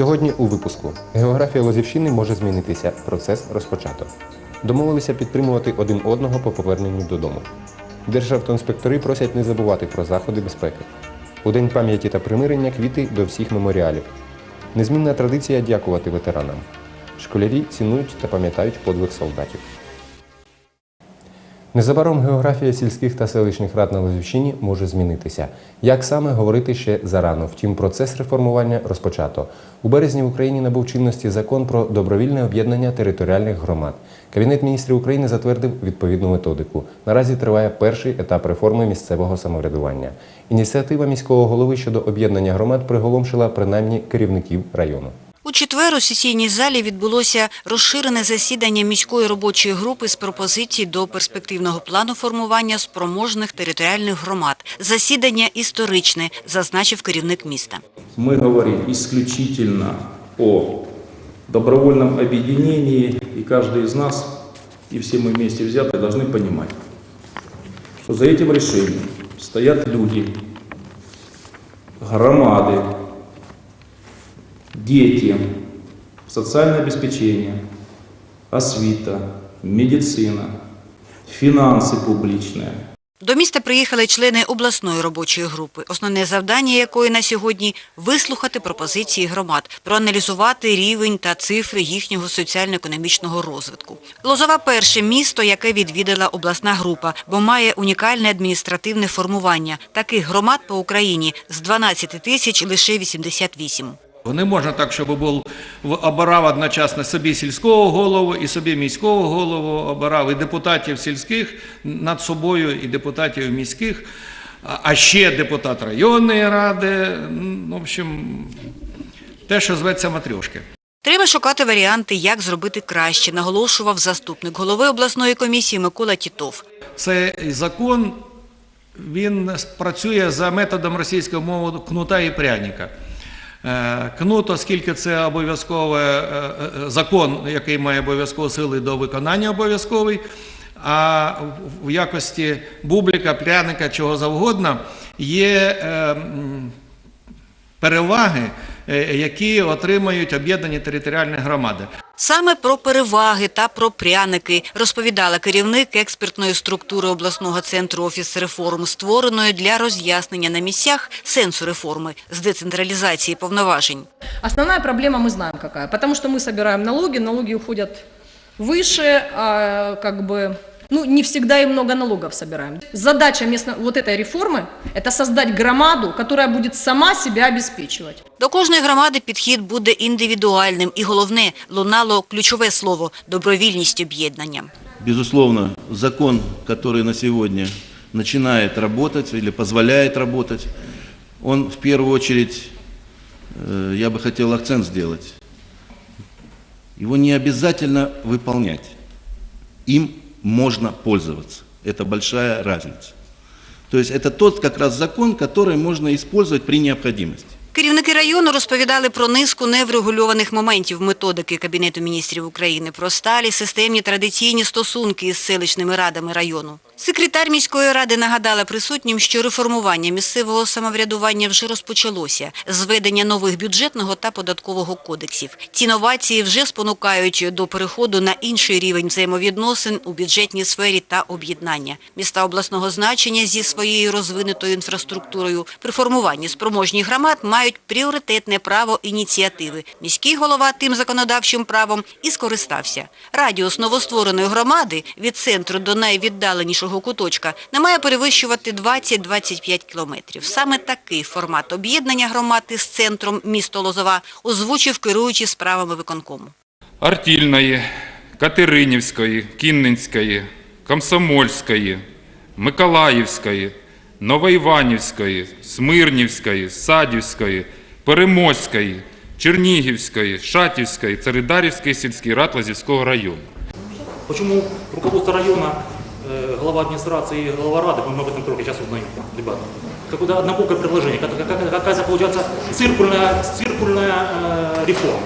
Сьогодні у випуску географія Лозівщини може змінитися. Процес розпочато. Домовилися підтримувати один одного по поверненню додому. Державтоінспектори просять не забувати про заходи безпеки. У День пам'яті та примирення квіти до всіх меморіалів. Незмінна традиція дякувати ветеранам. Школярі цінують та пам'ятають подвиг солдатів. Незабаром географія сільських та селищних рад на Лозівщині може змінитися. Як саме говорити ще зарано. Втім, процес реформування розпочато. У березні в Україні набув чинності закон про добровільне об'єднання територіальних громад. Кабінет міністрів України затвердив відповідну методику. Наразі триває перший етап реформи місцевого самоврядування. Ініціатива міського голови щодо об'єднання громад приголомшила принаймні керівників району. У четвер у сесійній залі відбулося розширене засідання міської робочої групи з пропозицій до перспективного плану формування спроможних територіальних громад. Засідання історичне, зазначив керівник міста. Мы говорим исключительно о добровольном объединении, и каждый из нас, и все мы вместе взятые, должны понимать, что за этим решением стоят люди, громады, дети, социальное обеспечение, освита, медицина, финансы публичные – До міста приїхали члени обласної робочої групи, основне завдання якої на сьогодні – вислухати пропозиції громад, проаналізувати рівень та цифри їхнього соціально-економічного розвитку. Лозова – перше місто, яке відвідала обласна група, бо має унікальне адміністративне формування. Таких громад по Україні з 12 тисяч лише 88. Не можна так, щоб був обирав одночасно собі сільського голову і собі міського голову, обирав і депутатів сільських над собою, і депутатів міських, а- ще депутат районної ради. Ну, В общем, те, що зветься матрьошки. Треба шукати варіанти, як зробити краще, наголошував заступник голови обласної комісії Микола Тітов. Цей закон він працює за методом російської мови кнута і пряника. Е, Кнут, оскільки це обов'язковий закон, який має обов'язкову сили до виконання обов'язковий, а в- якості бубліка, пряника, чого завгодно, є е, переваги, е, які отримають об'єднані територіальні громади. Саме про переваги та про пряники розповідала керівник експертної структури обласного центру «Офіс реформ», створеної для роз'яснення на місцях сенсу реформи з децентралізації повноважень. Основная проблема мы знаем какая. Потому что мы собираем налоги, налоги уходят выше, а как бы, ну, не всегда и много налогов собираем. Задача местно, вот этой реформы – это создать громаду, которая будет сама себя обеспечивать. До кожної громади підхід буде індивідуальним і головне – лунало ключове слово – добровільність об'єднання. Безусловно, закон, который на сегодня начинает работать или позволяет работать, он в первую очередь, э, я бы хотел акцент сделать, его не обязательно выполнять. Им можно пользоваться. Это большая разница. То есть это тот как раз закон, который можно использовать при необходимости. Керівники району розповідали про низку неврегульованих моментів методики Кабінету міністрів України, про сталі системні традиційні стосунки із селищними радами району. Секретар міської ради нагадала присутнім, що реформування місцевого самоврядування вже розпочалося з введення нових бюджетного та податкового кодексів. Ці новації вже спонукають до переходу на інший рівень взаємовідносин у бюджетній сфері та об'єднання. Міста обласного значення зі своєю розвинутою інфраструктурою при формуванні спроможних громад мають пріоритетне право ініціативи. Міський голова тим законодавчим правом і скористався. Радіус новоствореної громади від центру до найвіддаленішого куточка не має перевищувати 20-25 кілометрів. Саме такий формат об'єднання громад із центром місто Лозова озвучив керуючий справами виконкому. Артільної, Катеринівської, Кінненської, Комсомольської, Миколаївської, Новоіванівської, Смирнівської, Садівської, Переможської, Чернігівської, Шатівської, Царидарівської сільській рад Лазівського району. Почему руководство района, э, глава администрации и глава Рады, мы об этом только сейчас узнаем, ребята. Какое-то однобокое предложение, как- как- как- какая-то получается циркульная, циркульная э, реформа.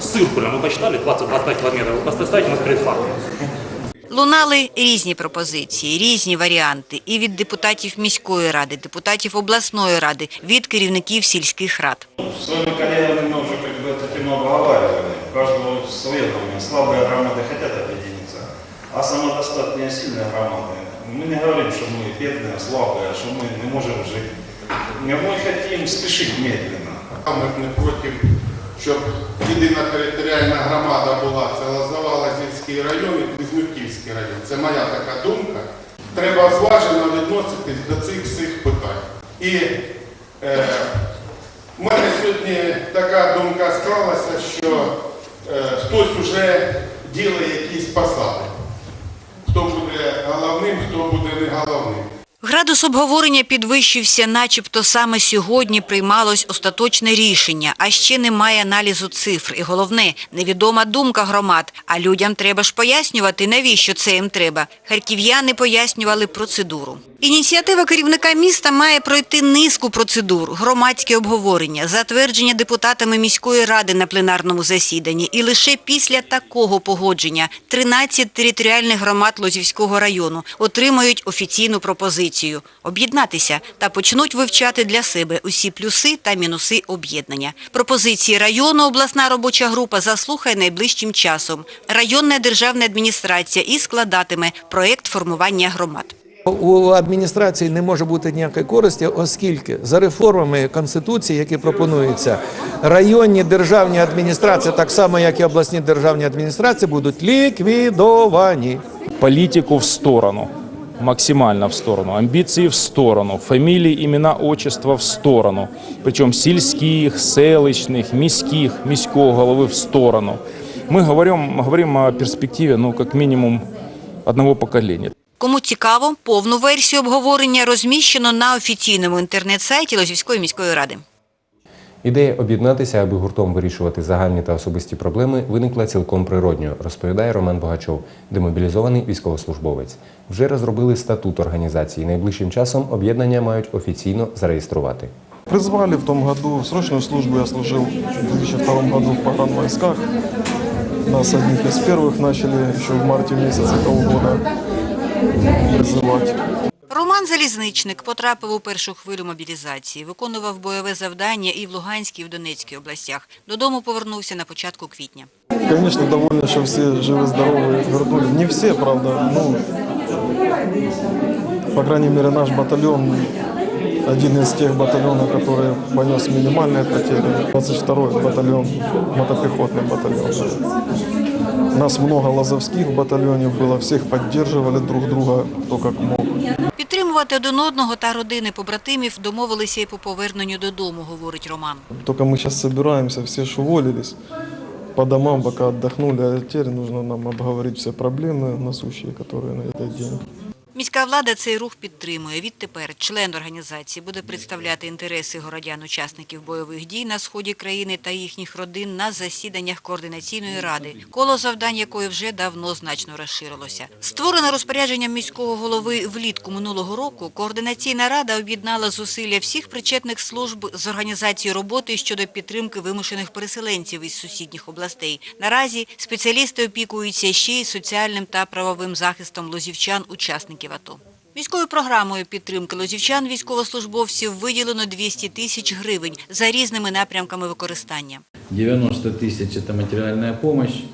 Циркульная, мы посчитали 20-25 километров, поставить нас перед фактом. Лунали різні пропозиції, різні варіанти і від депутатів міської ради, депутатів обласної ради, від керівників сільських рад. Своими коллегами мы уже как бы это мы обговаривали, у каждого свое мнение. Слабые громады хотят объединиться, а самодостатные сильные громады, мы не говорим, что мы бедные, слабые, что мы не можем жить. Мы хотим спешить медленно. Ми не проти, щоб єдина територіальна громада була. Це Лозова-Лазівський район і Близнюківський район. Це моя така думка. Треба зважено відноситись до цих всіх питань. І е, в мене сьогодні така думка склалася, що е, хтось вже ділить якісь посади. Хто буде головним, хто буде не головним. Градус обговорення підвищився, начебто саме сьогодні приймалось остаточне рішення, а ще немає аналізу цифр. І головне, невідома думка громад. А людям треба ж пояснювати, навіщо це їм треба. Харків'яни пояснювали процедуру. Ініціатива керівника міста має пройти низку процедур, громадське обговорення, затвердження депутатами міської ради на пленарному засіданні. І лише після такого погодження 13 територіальних громад Лозівського району отримають офіційну пропозицію – об'єднатися та почнуть вивчати для себе усі плюси та мінуси об'єднання. Пропозиції району обласна робоча група заслухає найближчим часом. Районна державна адміністрація і складатиме проєкт формування громад. У адміністрації не може бути ніякої користі, оскільки за реформами конституції, які пропонуються, районні державні адміністрації, так само як і обласні державні адміністрації, будуть ліквідовані. политику в сторону, максимально в сторону, амбиции в сторону, фамилии, имена, отчества в сторону, причем сельских, селищных, міських, міського голови в сторону. Мы говорим, говорим о перспективе, ну, как минимум, одного поколения. Кому цікаво, повну версію обговорення розміщено на офіційному інтернет-сайті Лозівської міської ради. Ідея об'єднатися, аби гуртом вирішувати загальні та особисті проблеми, виникла цілком природньо, розповідає Роман Богачов, демобілізований військовослужбовець. Вже розробили статут організації. Найближчим часом об'єднання мають офіційно зареєструвати. Призвали в том году, в срочную службу я служил в 2002 году в погранвойсках. Нас одних из первых начали еще в марте месяце того года призывать. Роман Залізничник потрапив у першу хвилю мобілізації, виконував бойове завдання і в Луганській, і в Донецькій областях. Додому повернувся на початку квітня. Конечно, довольны, что все живы-здоровы вернули. Не все, правда, ну, по крайней мере, наш батальон один из тех батальонов, который понес минимальные потери. 22-й батальон, мотопехотный батальон. Нас много лазовских в батальоне было, всех поддерживали друг друга, кто как мог. Підтримувати один одного та родини побратимів домовилися і по поверненню додому, говорить Роман. Только мы сейчас собираемся, все ж уволились по домам, пока отдохнули, а теперь нужно нам обговорить все проблемы насущие, которые на этот день. Міська влада цей рух підтримує. Відтепер член організації буде представляти інтереси городян-учасників бойових дій на сході країни та їхніх родин на засіданнях координаційної ради, коло завдань якої вже давно значно розширилося. Створена розпорядженням міського голови влітку минулого року, координаційна рада об'єднала зусилля всіх причетних служб з організації роботи щодо підтримки вимушених переселенців із сусідніх областей. Наразі спеціалісти опікуються ще й соціальним та правовим захистом лозівчан-учасників АТО. Міською програмою підтримки лозівчан військовослужбовців виділено 200 тисяч гривень за різними напрямками використання. 90 тысяч – это материальная помощь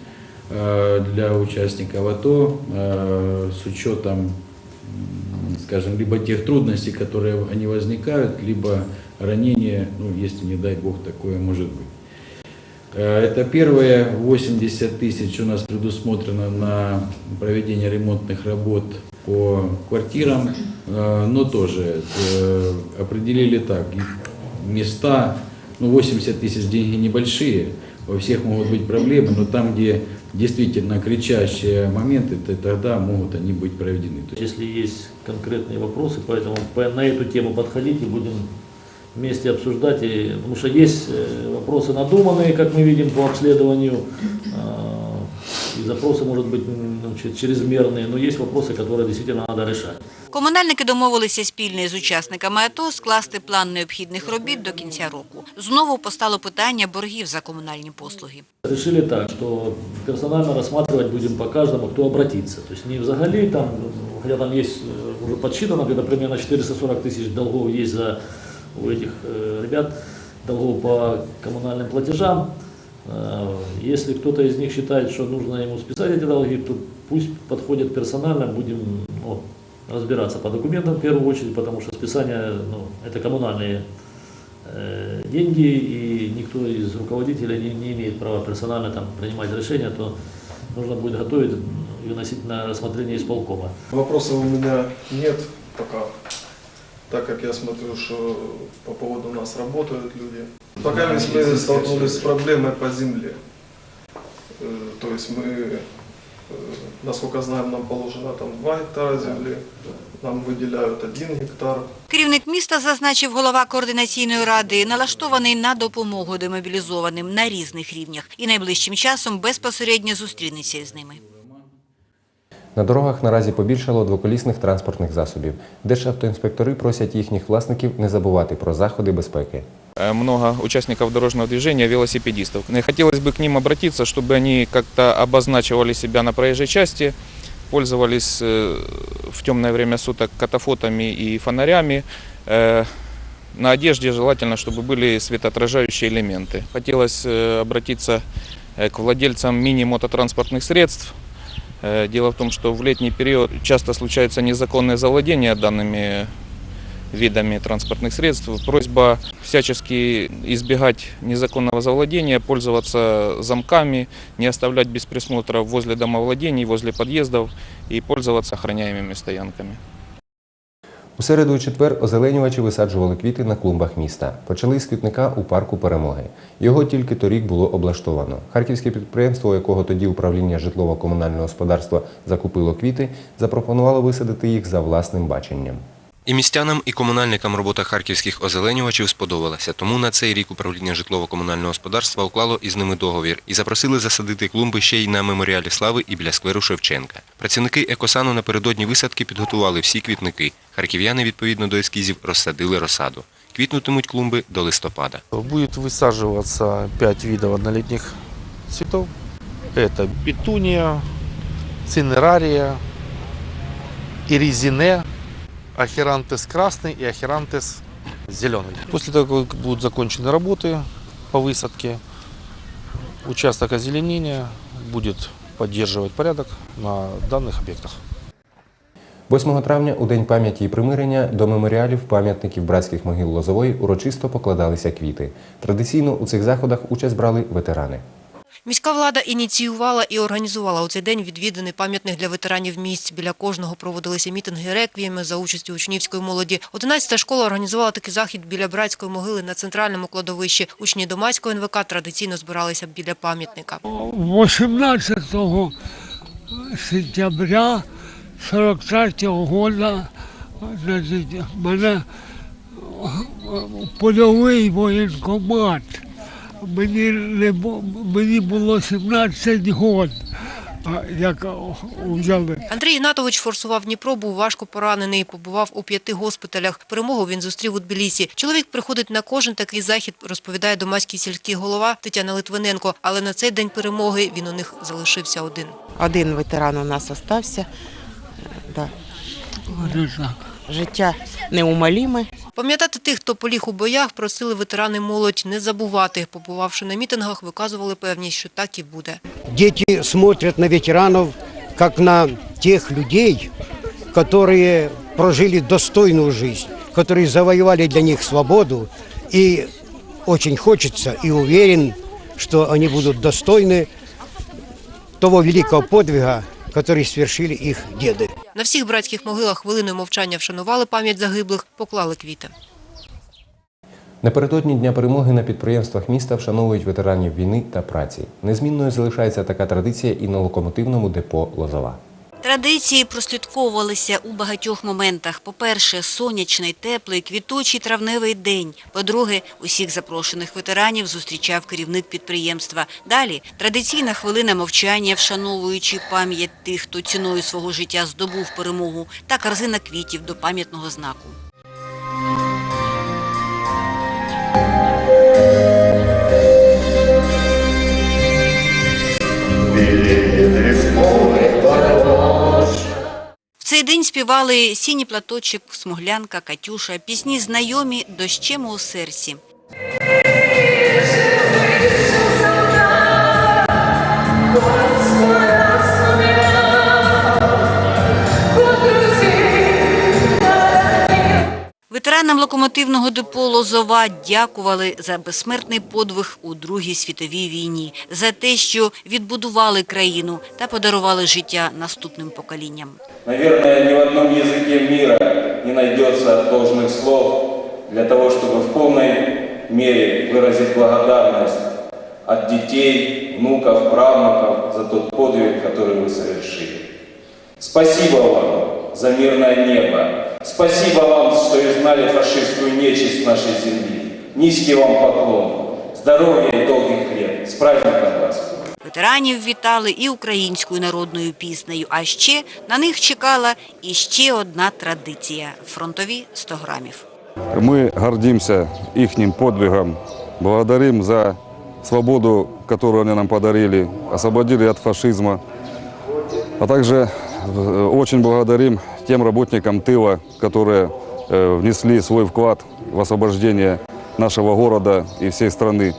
э, для участников АТО э, с учетом, м, скажем, либо тех трудностей, которые они возникают, либо ранения, ну, если, не дай Бог, такое может быть. Э, Это первое, 80 тысяч у нас предусмотрено на проведение ремонтных работ по квартирам, э, но тоже э, определили так, места, ну 80 тысяч деньги небольшие, у всех могут быть проблемы, но там, где действительно кричащие моменты, то тогда могут они быть проведены. Если есть конкретные вопросы, поэтому по- на эту тему подходите, будем вместе обсуждать. И, потому что есть э, вопросы надуманные, как мы видим по обследованию, а, и запросы, может быть, м, ну, че- чрезмерные, но есть вопросы, которые действительно надо решать. Комунальники домовилися спільно з учасниками АТО скласти план необхідних робіт до кінця року. Знову постало питання боргів за комунальні послуги. Решили так, что персонально рассматривать будем по каждому, кто обратится. То есть не взагалі, там, хотя там есть э, уже подсчитано, где-то примерно 440 тысяч долгов есть за у этих э, ребят, долгов по коммунальным платежам. Э, Если кто-то из них считает, что нужно ему списать эти долги, то пусть подходит персонально, будем ну, разбираться по документам в первую очередь, потому что списание ну, это коммунальные э, деньги, и никто из руководителей не, не имеет права персонально там, принимать решения, то нужно будет готовить и выносить на рассмотрение исполкома. Вопросов у меня нет пока, так как я смотрю, что по поводу нас работают люди. Пока мы столкнулись с проблемой по земле. Э, То есть мы, э, насколько знаем, нам положено там 2 гектара земли, нам выделяют 1 гектар. Керівник міста, зазначив голова координаційної ради, налаштований на допомогу демобілізованим на різних рівнях і найближчим часом безпосередньо зустрінеться із ними. На дорогах наразі побільшало двоколісних транспортних засобів. Державтоінспектори просять їхніх власників не забувати про заходи безпеки. Э, много участников дорожного движения, велосипедистов. И Хотелось бы к ним обратиться, чтобы они как-то обозначивали себя на проезжей части, пользовались э, в темное время суток катафотами и фонарями. Э, На одежде желательно, чтобы были светоотражающие элементы. Хотелось э, обратиться э, к владельцам мини-мототранспортных средств. Э, Дело в том, что в летний период часто случается незаконное завладение данными видами транспортных средств. Просьба всячески избегать незаконного завладения, пользоваться замками, не оставлять без присмотра возле домовладений, возле подъездов и пользоваться охраняемыми стоянками. У середу і четвер озеленювачі висаджували квіти на клумбах міста. Почали з квітника у парку Перемоги. Його тільки торік було облаштовано. Харківське підприємство, у якого тоді управління житлово-комунального господарства закупило квіти, запропонувало висадити їх за власним баченням. І містянам, і комунальникам робота харківських озеленювачів сподобалася, тому на цей рік управління житлово-комунального господарства уклало із ними договір і запросили засадити клумби ще й на меморіалі слави і біля скверу Шевченка. Працівники екосану напередодні висадки підготували всі квітники. Харків'яни відповідно до ескізів розсадили розсаду. Квітнутимуть клумби до листопада. Будет высаживаться пять видов однолетних цветов. Это петуния, цинерария, иризине, ахерантес красный и ахерантес зеленый. После того, как будут закончены работы по высадке, участок озеленения будет поддерживать порядок на данных объектах. 8 травня, у День пам'яті і примирення, до меморіалів пам'ятників братських могил Лозової урочисто покладалися квіти. Традиційно у цих заходах участь брали ветерани. Міська влада ініціювала і організувала у цей день відвіданий пам'ятник для ветеранів місць. Біля кожного проводилися мітинги реквієми за участю учнівської молоді. 11-та школа організувала такий захід біля братської могили на центральному кладовищі. Учні Домацького НВК традиційно збиралися біля пам'ятника. 18 сентября 43-го года значить, мене польовий воєнкомат. Мені, не, бу- мені було 17 років, як взяли. Андрій Ігнатович форсував Дніпро, був важко поранений, побував у п'яти госпіталях. Перемогу він зустрів у Тбілісі. Чоловік приходить на кожен такий захід, розповідає домаський сільський голова Тетяна Литвиненко. Але на цей день перемоги він у них залишився один. Один ветеран у нас остався. Е, Да. Життя неумоліме. Пам'ятати тих, хто поліг у боях, просили ветерани молодь не забувати. Побувавши на мітингах, виказували певність, що так і буде. Дети смотрят на ветеранов как на тех людей, которые прожили достойную жизнь, которые завоевали для них свободу. И очень хочется и уверен, что они будут достойны того великого подвига, который свершили їх діди. На всіх братських могилах хвилиною мовчання вшанували пам'ять загиблих, поклали квіти. Напередодні Дня перемоги на підприємствах міста вшановують ветеранів війни та праці. Незмінною залишається така традиція і на локомотивному депо Лозова. Традиції прослідковувалися у багатьох моментах. По-перше, сонячний, теплий, квітучий травневий день. По-друге, усіх запрошених ветеранів зустрічав керівник підприємства. Далі традиційна хвилина мовчання, вшановуючи пам'ять тих, хто ціною свого життя здобув перемогу, та корзина квітів до пам'ятного знаку. цей день співали сіні платочок, смуглянка, Катюша, пісні знайомі дощем у серці. Господи, Ветеранам локомотивного депо Лозова дякували за безсмертний подвиг у Другій світовій війні, за те, що відбудували країну та подарували життя наступним поколінням. Наверное, ни в одном языке мира не найдется должных слов для того, чтобы в полной мере выразить благодарность от детей, внуков, правнуков за тот подвиг, который вы совершили. Спасибо вам за мирное небо. Спасибо вам, что изгнали фашистскую нечисть нашей земли. Низкий вам поклон. Здоровья и долгих лет. С праздником вас! Ветеранів вітали і українською народною піснею, а ще на них чекала і ще одна традиція – фронтові 100 грамів. Мы гордимся их подвигом, благодарим за свободу, которую они нам подарили, освободили от фашизма. А также э, очень благодарим тем работникам тыла, которые э, внесли свой вклад в освобождение нашего города и всей страны.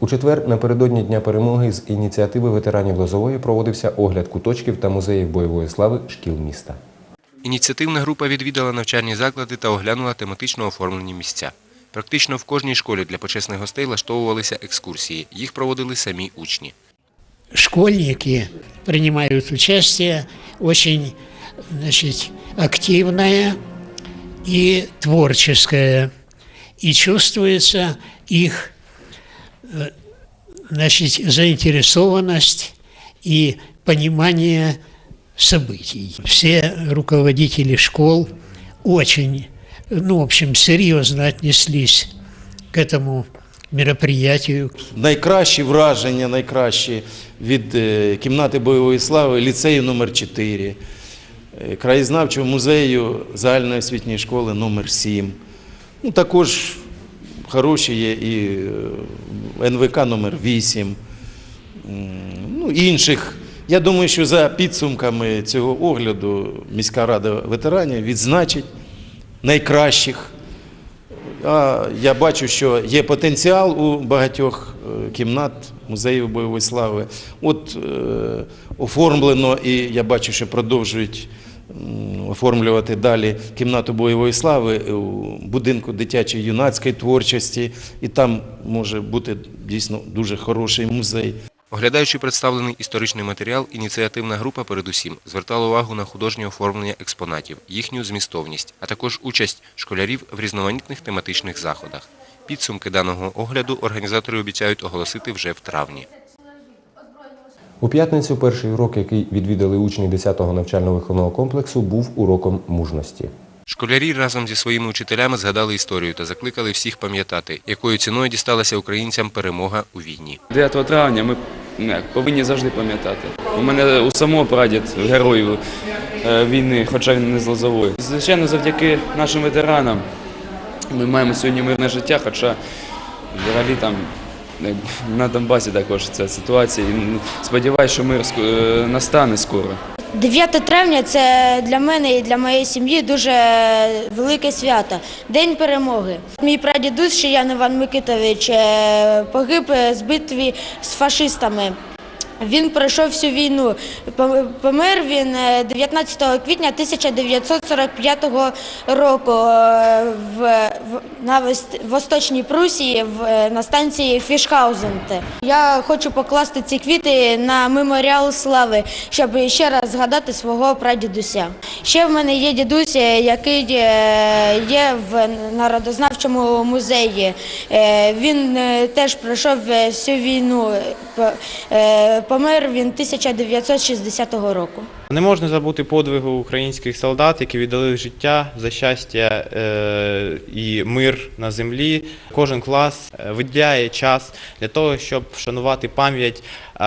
У четвер напередодні Дня перемоги з ініціативи ветеранів Лозової проводився огляд куточків та музеїв бойової слави шкіл міста. Ініціативна група відвідала навчальні заклади та оглянула тематично оформлені місця. Практично в кожній школі для почесних гостей влаштовувалися екскурсії. Їх проводили самі учні. школьники принимают участие, очень значит, активное и творческое. И чувствуется их э, значит, заинтересованность и понимание событий. Все руководители школ очень, ну, в общем, серьезно отнеслись к этому мероприятию. Найкращі враження, найкращі від е, кімнати бойової слави ліцею номер 4 е, краєзнавчого музею загальної освітньої школи номер 7 Ну, також хороші є і е, НВК номер 8 ну, інших. Я думаю, що за підсумками цього огляду міська рада ветеранів відзначить найкращих. А я бачу, що є потенціал у багатьох е, кімнат музеїв бойової слави. От е, оформлено, і я бачу, що продовжують оформлювати далі кімнату бойової слави у будинку дитячої юнацької творчості, і там може бути дійсно дуже хороший музей. Оглядаючи представлений історичний матеріал, ініціативна група передусім звертала увагу на художнє оформлення експонатів, їхню змістовність, а також участь школярів в різноманітних тематичних заходах. Підсумки даного огляду організатори обіцяють оголосити вже в травні. У п'ятницю перший урок, який відвідали учні 10-го навчально-виховного комплексу, був уроком мужності. Школярі разом зі своїми учителями згадали історію та закликали всіх пам'ятати, якою ціною дісталася українцям перемога у війні. 9 травня ми ну, повинні завжди пам'ятати. У мене у самого прадід герой е, війни, хоча він не з Лозової. Звичайно, завдяки нашим ветеранам ми маємо сьогодні мирне життя, хоча взагалі там на Донбасі також ця ситуація. І сподіваюся, що мир е, настане скоро. 9 травня це для мене і для моєї сім'ї дуже велике свято. День перемоги. Мій прадідусь ще Ян Іван Микитович е, погиб е, з битві з фашистами. Він пройшов всю війну. Помер він е, 19 квітня 1945 року е, в, на Восточній Прусії е, на станції Фішхаузенте. Я хочу покласти ці квіти на меморіал слави, щоб ще раз згадати свого прадідуся. Ще в мене є дідусь, е, який е, є в народознавчому музеї. Е, Він е, теж пройшов е, всю війну. Помер він 1960 року. Не можна забути подвигу українських солдат, які віддали життя за щастя е, і мир на землі. Кожен клас е, виділяє час для того, щоб вшанувати пам'ять е,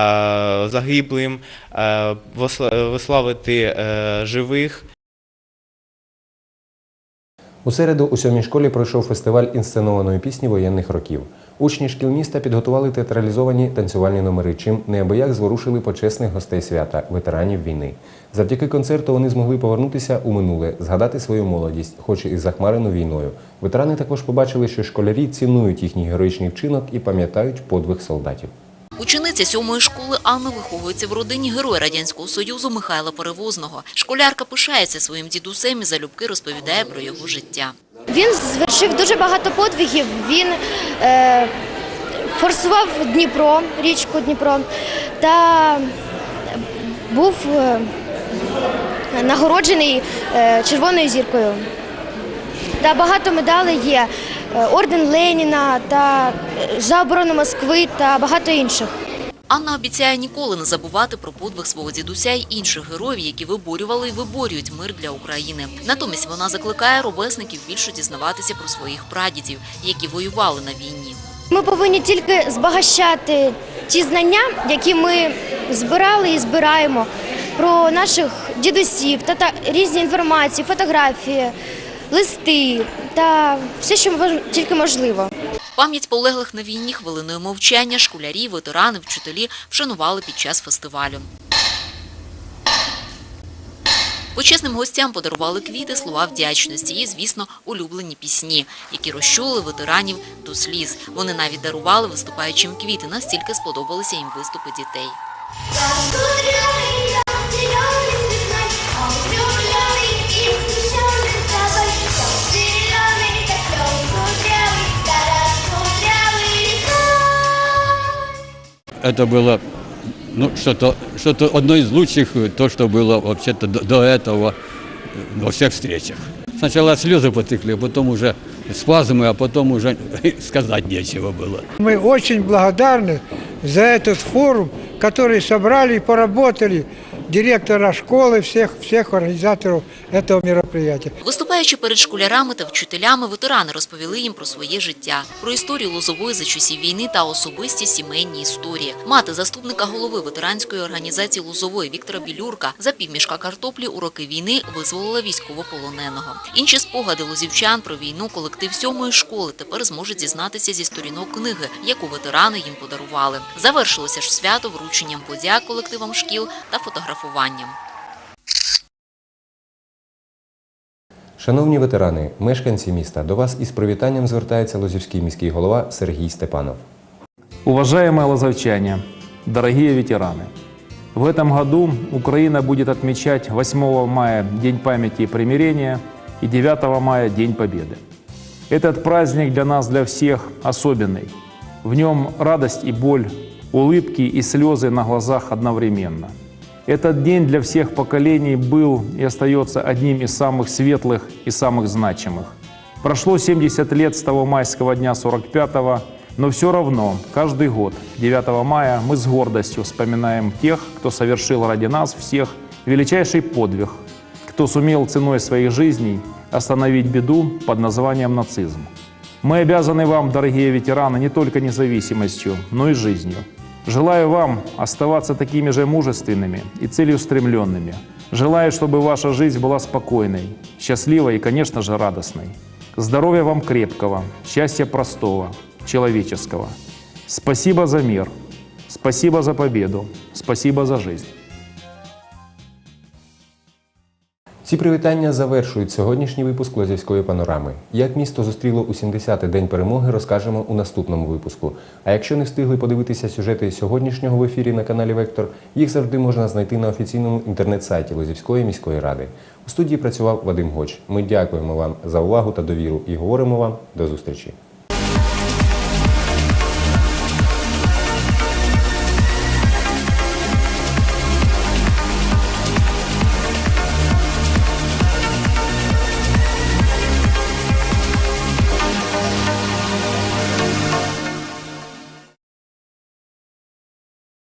загиблим, виславити живих. У середу у сьомій школі пройшов фестиваль інсценованої пісні воєнних років. Учні шкіл міста підготували театралізовані танцювальні номери, чим неабияк зворушили почесних гостей свята, ветеранів війни. Завдяки концерту вони змогли повернутися у минуле, згадати свою молодість, хоч і захмарену війною. Ветерани також побачили, що школярі цінують їхній героїчний вчинок і пам'ятають подвиг солдатів. Учениця сьомої школи Анна виховується в родині Героя Радянського Союзу Михайла Перевозного. Школярка пишається своїм дідусем і залюбки розповідає про його життя. Він звершив дуже багато подвигів. Він е, форсував Дніпро, річку Дніпро, та був е, нагороджений е, червоною зіркою. Та багато медалей є. Е, Орден Леніна та е, за оборону Москви та багато інших. Анна обіцяє ніколи не забувати про подвиг свого дідуся й інших героїв, які виборювали і виборюють мир для України. Натомість вона закликає ровесників більше дізнаватися про своїх прадідів, які воювали на війні. Ми повинні тільки збагащати ті знання, які ми збирали і збираємо про наших дідусів, та, та різні інформації, фотографії, листи та все, що мож- тільки можливо. Пам'ять полеглих на війні хвилиною мовчання школярі, ветерани, вчителі вшанували під час фестивалю. Почесним гостям подарували квіти, слова вдячності і, звісно, улюблені пісні, які розчули ветеранів до сліз. Вони навіть дарували виступаючим квіти, настільки сподобалися їм виступи дітей. Это было ну, что-то что одно из лучших, э, то, что было вообще-то до, до этого э, во всех встречах. Сначала слезы потекли, а потом уже спазмы, а потом уже сказать нечего было. Мы очень благодарны за этот форум, который собрали и поработали директора школы, всех, всех организаторов этого мероприятия. Виступаючи перед школярами та вчителями, ветерани розповіли їм про своє життя, про історію Лозової за часів війни та особисті сімейні історії. Мати заступника голови ветеранської організації Лозової Віктора Білюрка за півмішка картоплі у роки війни визволила військовополоненого. Інші спогади лозівчан про війну колектив сьомої школи тепер зможе дізнатися зі сторінок книги, яку ветерани їм подарували. Завершилося ж свято врученням подяк колективам шкіл та фотографуванням. Шановні ветерани, мешканці міста, до вас із привітанням звертається Лозівський міський голова Сергій Степанов. Уважаемые лазовчане, дорогие ветераны! В этом году Украина будет отмечать 8 мая День памяти и примирения и 9 мая День Победы. Этот праздник для нас, для всех особенный. В нем радость и боль, улыбки и слезы на глазах одновременно. этот день для всех поколений был и остается одним из самых светлых и самых значимых. Прошло 70 лет с того майского дня 45-го, но все равно каждый год 9 мая мы с гордостью вспоминаем тех, кто совершил ради нас всех величайший подвиг, кто сумел ценой своих жизней остановить беду под названием нацизм. Мы обязаны вам, дорогие ветераны, не только независимостью, но и жизнью. Желаю вам оставаться такими же мужественными и целеустремленными. Желаю, чтобы ваша жизнь была спокойной, счастливой и, конечно же, радостной. Здоровья вам крепкого, счастья простого, человеческого. Спасибо за мир, спасибо за победу, спасибо за жизнь. Ці привітання завершують сьогоднішній випуск Лозівської панорами. Як місто зустріло у 70-й день перемоги, розкажемо у наступному випуску. А якщо не встигли подивитися сюжети сьогоднішнього в ефірі на каналі Вектор, їх завжди можна знайти на офіційному інтернет-сайті Лозівської міської ради. У студії працював Вадим Гоч. Ми дякуємо вам за увагу та довіру і говоримо вам до зустрічі.